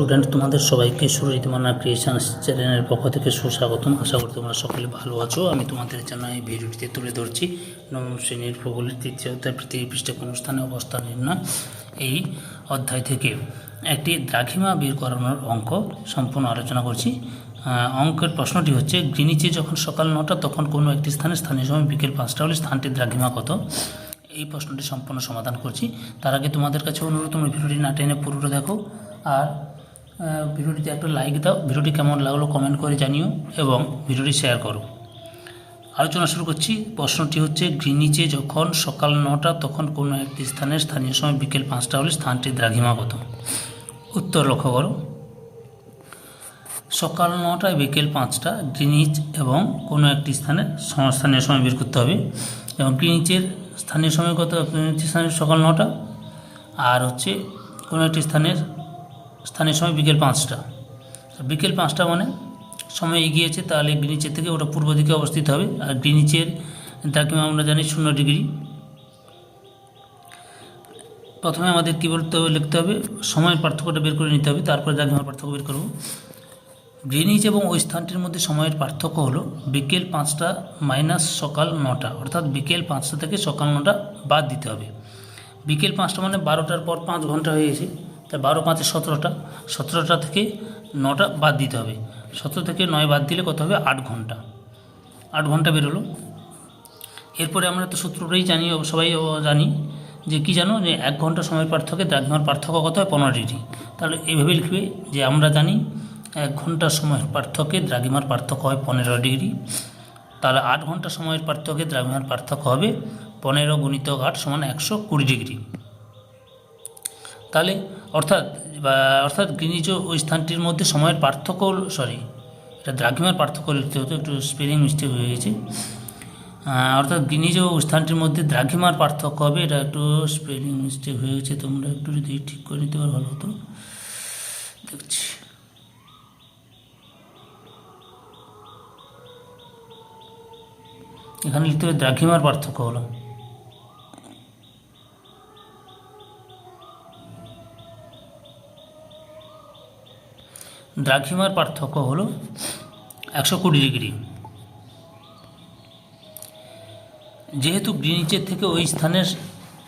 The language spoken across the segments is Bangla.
স্টুডেন্ট তোমাদের সবাইকে সুরজিৎ মান্না ক্রিয়েশনস চ্যানেলের পক্ষ থেকে সুস্বাগতম। আশা করি তোমরা সকলে ভালো আছো। আমি তোমাদের জন্য এই ভিডিওটিতে তুলে ধরছি নবম শ্রেণির ভূগোলের তৃতীয় অধ্যায় পৃথিবী পৃষ্ঠে কোন স্থানে অবস্থান নির্ণয় এই অধ্যায় থেকে একটি দ্রাঘিমা বের করানোর অঙ্ক সম্পূর্ণ আলোচনা করছি। অঙ্কের প্রশ্নটি হচ্ছে, গ্রিনিচে যখন সকাল নটা, তখন কোনো একটি স্থানে স্থানীয় সময় বিকেল পাঁচটা হলে স্থানটির দ্রাঘিমা কত? এই প্রশ্নটি সম্পূর্ণ সমাধান করছি। তার আগে তোমাদের কাছে অনুরোধ, তোমরা ভিডিওটি না টেনে পুরোটা দেখো। আর ভিডিওটিতে একটা লাইক দাও। ভিডিওটি কেমন লাগল কমেন্ট করে জানিও এবং ভিডিওটি শেয়ার করো। আলোচনা শুরু করছি। প্রশ্নটি হচ্ছে, গ্রিনিচে যখন সকাল নটা, তখন কোনো একটি স্থানের স্থানীয় সময় বিকেল পাঁচটা হলে স্থানটির দ্রাঘিমা কত উত্তর লক্ষ্য করো। সকাল নটায় বিকেল পাঁচটা, গ্রিনিচ এবং কোনো একটি স্থানে স্থানীয় সময় বের করতে হবে। এবং গ্রিনিচের স্থানীয় সময় কত? স্থানীয় সকাল নটা। আর হচ্ছে কোনো একটি স্থানের স্থানীয় সময় বিকেল পাঁচটা। বিকেল পাঁচটা মানে সময় এগিয়েছে, তাহলে গ্রিনিচের থেকে ওটা পূর্ব দিকে অবস্থিত হবে। আর গ্রিনিচের দ্রাঘিমা আমরা জানি শূন্য ডিগ্রি। প্রথমে আমাদের কী বলতে হবে, লিখতে হবে সময়ের পার্থক্যটা বের করে নিতে হবে, তারপরে দ্রাঘিমার পার্থক্য বের করব। গ্রিনিচ এবং ওই স্থানটির মধ্যে সময়ের পার্থক্য হলো বিকেল পাঁচটা মাইনাস সকাল নটা, অর্থাৎ বিকেল পাঁচটা থেকে সকাল নটা বাদ দিতে হবে। বিকেল পাঁচটা মানে বারোটার পর পাঁচ ঘণ্টা হয়ে গেছে। তাই বারো, পাঁচে সতেরোটা। সতেরোটা থেকে নটা বাদ দিতে হবে। সতেরো থেকে নয় বাদ দিলে কত হবে? আট ঘণ্টা। আট ঘণ্টা বেরোলো। এরপরে আমরা তো সূত্রটাই জানি সবাই জানি যে কি জানো? যে এক ঘণ্টা সময়ের পার্থক্যে দ্রাঘিমার পার্থক্য কত হয়? পনেরো ডিগ্রি। তাহলে এইভাবে লিখবে যে আমরা জানি এক ঘণ্টা সময়ের পার্থক্যে দ্রাঘিমার পার্থক্য হয় পনেরো ডিগ্রি। তাহলে আট ঘণ্টা সময়ের পার্থক্যে দ্রাঘিমার পার্থক্য হবে পনেরো গুণিত আট সমান একশো কুড়ি ডিগ্রি। তাহলে অর্থাৎ অর্থাৎ গ্রিনিজ ওই স্থানটির মধ্যে সময়ের পার্থক্য সরি এটা দ্রাঘিমার পার্থক্য লিখতে হতো একটু স্পেলিং মিস্টেক হয়ে গেছে। অর্থাৎ গ্রিনিজ ও স্থানটির মধ্যে দ্রাঘিমার পার্থক্য হবে, এটা একটু স্পেলিং মিস্টেক হয়ে গেছে, তোমরা একটু যদি ঠিক করে নিতে পারো, ভালো হতো। দেখছি। এখানে লিখতে হবে দ্রাঘিমার পার্থক্য হলো। দ্রাঘিমার পার্থক্য হলো একশো কুড়ি ডিগ্রি। যেহেতু গ্রিনিচের থেকে ওই স্থানের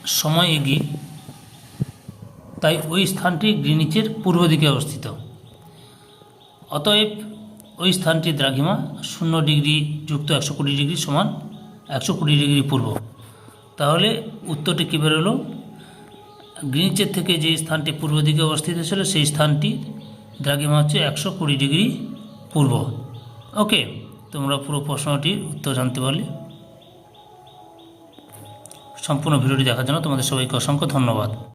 সময় এগিয়ে, তাই ওই স্থানটি গ্রিনিচের পূর্ব দিকে অবস্থিত। অতএব ওই স্থানটির দ্রাঘিমা শূন্য ডিগ্রি যুক্ত একশো কুড়ি ডিগ্রি সমান একশো কুড়ি ডিগ্রি পূর্ব। তাহলে উত্তরটি কী বেরোলো? গ্রিনিচের থেকে যে স্থানটি পূর্ব দিকে অবস্থিত ছিল, সেই স্থানটি দ্রাঘিমা হচ্ছে একশো কুড়ি ডিগ্রি পূর্ব। ওকে, তোমরা পুরো প্রশ্নটির উত্তর জানতে পারলে। সম্পূর্ণ ভিডিওটি দেখার জন্য তোমাদের সবাইকে অসংখ্য ধন্যবাদ।